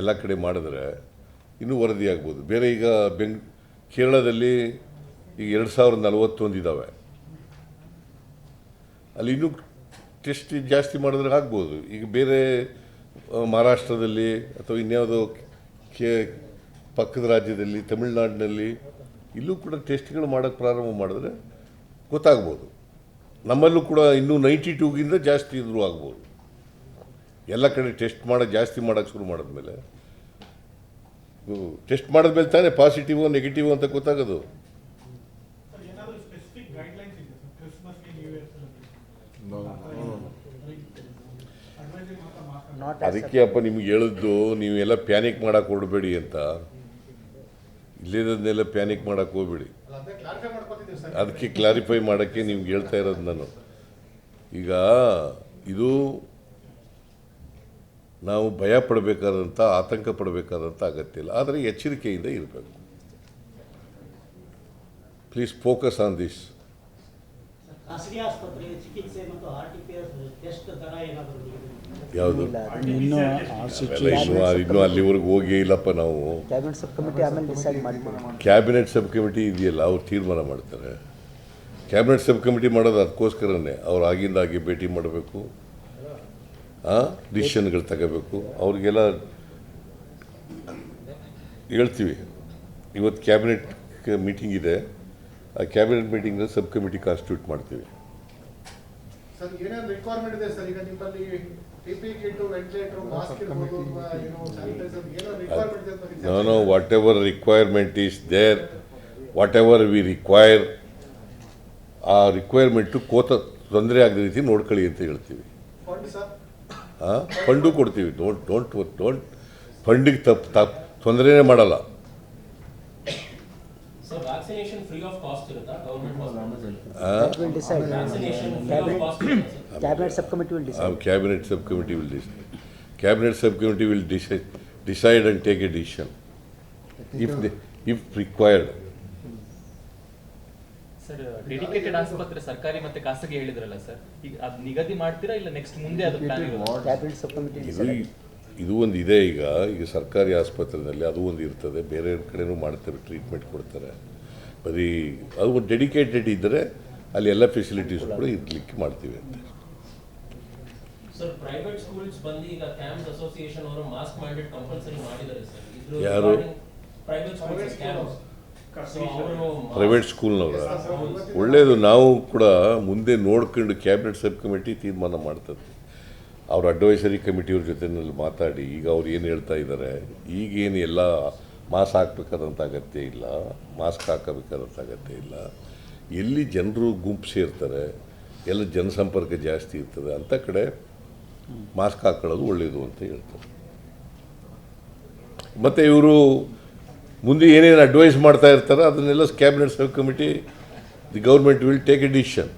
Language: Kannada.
ಎಲ್ಲ ಕಡೆ ಮಾಡಿದ್ರೆ ಇನ್ನೂ ವರದಿ ಆಗ್ಬೋದು. ಬೇರೆ ಈಗ ಬೆಂಗ್, ಕೇರಳದಲ್ಲಿ ಈಗ ಎರಡು ಸಾವಿರದ ನಲವತ್ತೊಂದು ಇದ್ದಾವೆ ಅಲ್ಲಿ ಇನ್ನೂ ಟೆಸ್ಟ್ ಜಾಸ್ತಿ ಮಾಡಿದ್ರೆ ಆಗ್ಬೋದು. ಈಗ ಬೇರೆ ಮಹಾರಾಷ್ಟ್ರದಲ್ಲಿ ಅಥವಾ ಇನ್ಯಾವುದೋ ಕೇ, ಪಕ್ಕದ ರಾಜ್ಯದಲ್ಲಿ, ತಮಿಳ್ನಾಡಿನಲ್ಲಿ ಇಲ್ಲೂ ಕೂಡ ಟೆಸ್ಟ್ಗಳು ಮಾಡೋಕ್ಕೆ ಪ್ರಾರಂಭ ಮಾಡಿದ್ರೆ ಗೊತ್ತಾಗ್ಬೋದು. ನಮ್ಮಲ್ಲೂ ಕೂಡ ಇನ್ನೂ ನೈಂಟಿ ಟೂಗಿಂತ ಜಾಸ್ತಿ ಇದ್ರೂ ಆಗ್ಬೋದು. ಎಲ್ಲ ಕಡೆ ಟೆಸ್ಟ್ ಮಾಡೋ ಜಾಸ್ತಿ ಮಾಡೋಕ್ಕೆ ಶುರು ಮಾಡಿದ್ಮೇಲೆ ಟೆಸ್ಟ್ ಮಾಡಿದ್ಮೇಲೆ ತಾನೇ ಪಾಸಿಟಿವ್ ನೆಗೆಟಿವ್ ಅಂತ ಗೊತ್ತಾಗೋದು. ಅದಕ್ಕೆ ಅಪ್ಪ ನಿಮ್ಗೆ ಹೇಳಿದ್ದು ನೀವೆಲ್ಲ ಪ್ಯಾನಿಕ್ ಮಾಡಕ್ಕೆ ಹೊರಡಬೇಡಿ ಅಂತ. ಇಲ್ಲಿರೋದನ್ನೆಲ್ಲ ಪ್ಯಾನಿಕ್ ಮಾಡಕ್ಕೆ ಹೋಗ್ಬೇಡಿ. ಅದಕ್ಕೆ ಕ್ಲಾರಿಫೈ ಮಾಡೋಕ್ಕೆ ನಿಮ್ಗೆ ಹೇಳ್ತಾ ಇರೋದು ನಾನು. ಈಗ ಇದು ನಾವು ಭಯ ಪಡಬೇಕಾದಂಥ ಆತಂಕ ಪಡಬೇಕಾದಂಥ ಅಗತ್ಯ ಇಲ್ಲ. ಆದರೆ ಎಚ್ಚರಿಕೆಯಿಂದ ಇರಬೇಕು. ಪ್ಲೀಸ್ ಫೋಕಸ್ ಆನ್ ದಿಸ್ ಯಾವುದು? ಇನ್ನೂ ಅಲ್ಲಿವರೆಗೂ ಹೋಗೇ ಇಲ್ಲಪ್ಪ ನಾವು. ಕ್ಯಾಬಿನೆಟ್ ಸಬ್ ಕಮಿಟಿ ಆಮೇಲೆ ಡಿಸೈಡ್ ಮಾಡ್ತೀವಿ. ಕ್ಯಾಬಿನೆಟ್ ಸಬ್ ಕಮಿಟಿ ಇದೆಯಲ್ಲ ಅವ್ರು ತೀರ್ಮಾನ ಮಾಡ್ತಾರೆ. ಕ್ಯಾಬಿನೆಟ್ ಸಬ್ ಕಮಿಟಿ ಮಾಡೋದು ಅದಕ್ಕೋಸ್ಕರನೇ ಅವ್ರು ಆಗಿಂದಾಗಿ ಭೇಟಿ ಮಾಡಬೇಕು. ಡಿಸಿಷನ್ಗಳು ತಗೋಬೇಕು. ಅವ್ರಿಗೆಲ್ಲ ಹೇಳ್ತೀವಿ. ಇವತ್ತು ಕ್ಯಾಬಿನೆಟ್ ಮೀಟಿಂಗ್ ಇದೆ. ಆ cabinet meeting sub committee constitute ಮಾಡ್ತೀವಿ. ನಾನು whatever requirement is there whatever we require ಆ ರಿಕ್ವೈರ್ಮೆಂಟು ಕೋತ ತೊಂದರೆ ಆಗದ ರೀತಿ ನೋಡ್ಕೊಳ್ಳಿ ಅಂತ ಹೇಳ್ತೀವಿ. ಫಂಡ್ ಸರ್ ಹಾಂ ಫಂಡು ಕೊಡ್ತೀವಿ ಡೋಂಟ್ ಡೋಂಟ್ ಡೋಂಟ್ ಫಂಡಿಗೆ ತಪ್ಪು ತಪ್ಪು ತೊಂದರೆನೇ ಮಾಡಲ್ಲ sir vaccination free of cost ಇರುತ್ತಾ government hospital will decide vaccination free of cost ಇರುತ್ತಾ sir cabinet sub committee will decide cabinet sub committee will decide cabinet sub committee will decide decide and take a decision if if required sir dedicated ಆಸ್ಪತ್ರೆ ಸರ್ಕಾರಿ ಮತ್ತೆ ಖಾಸಗಿ ಹೇಳಿದ್ರಲ್ಲ ಸರ್ ಈಗ ಅದು ನಿಗದಿ ಮಾಡ್ತೀರಾ ಇಲ್ಲ ನೆಕ್ಸ್ಟ್ ಮುಂದೆ ಅದು ಪ್ಲಾನ್ ಇದು ಇದು ಒಂದು ಇದೆ ಈಗ ಈಗ ಸರ್ಕಾರಿ ಆಸ್ಪತ್ರೆಯಲ್ಲಿ ಅದು ಒಂದು ಇರ್ತದೆ ಬೇರೆ ಕಡೆನೂ ಮಾಡ್ತಾರೆ ಟ್ರೀಟ್ಮೆಂಟ್ ಕೊಡ್ತಾರೆ. ಬರೀ ಅದು ಒಂದು ಡೆಡಿಕೇಟೆಡ್ ಇದ್ದರೆ ಅಲ್ಲಿ ಎಲ್ಲ ಫೆಸಿಲಿಟೀಸ್ ಕೂಡ ಇರ್ಲಿಕ್ಕೆ ಮಾಡ್ತೀವಿ ಅಂತ. ಸರ್ ಪ್ರೈವೇಟ್ ಸ್ಕೂಲ್ಸ್ ಬಂದು ಈಗ ಕ್ಯಾಂಪ್ಸ್ ಅಸೋಸಿಯೇಷನ್ ಅವರು ಮಾಸ್ಕ್ ಮ್ಯಾಂಡೇಟ್ ಕಂಪಲ್ಸರಿ ಮಾಡಿದ್ದಾರೆ ಸರ್ ಇದ್ರ ಯಾರು? ಪ್ರೈವೇಟ್ ಸ್ಕೂಲ್ನವರ ಒಳ್ಳೆಯದು ನಾವು ಕೂಡ ಮುಂದೆ ನೋಡ್ಕೊಂಡು ಕ್ಯಾಬಿನೆಟ್ ಸಬ್ ಕಮಿಟಿ ತೀರ್ಮಾನ ಮಾಡ್ತದೆ ಅವ್ರ ಅಡ್ವೈಸರಿ ಕಮಿಟಿಯವ್ರ ಜೊತೆನಲ್ಲಿ ಮಾತಾಡಿ, ಈಗ ಅವ್ರು ಏನು ಹೇಳ್ತಾ ಇದ್ದಾರೆ ಈಗೇನು ಎಲ್ಲ ಮಾಸ್ಕ್ ಹಾಕ್ಬೇಕಾದಂಥ ಅಗತ್ಯ ಇಲ್ಲ ಮಾಸ್ಕ್ ಹಾಕಬೇಕಾದಂಥ ಅಗತ್ಯ ಇಲ್ಲ. ಎಲ್ಲಿ ಜನರು ಗುಂಪು ಸೇರ್ತಾರೆ, ಎಲ್ಲ ಜನಸಂಪರ್ಕ ಜಾಸ್ತಿ ಇರ್ತದೆ ಅಂಥ ಕಡೆ ಮಾಸ್ಕ್ ಹಾಕೊಳ್ಳೋದು ಒಳ್ಳೆಯದು ಅಂತ ಹೇಳ್ತಾರೆ. ಮತ್ತು ಇವರು ಮುಂದೆ ಏನೇನು ಅಡ್ವೈಸ್ ಮಾಡ್ತಾ ಇರ್ತಾರೆ ಅದನ್ನೆಲ್ಲ cabinet sub committee the government will take a decision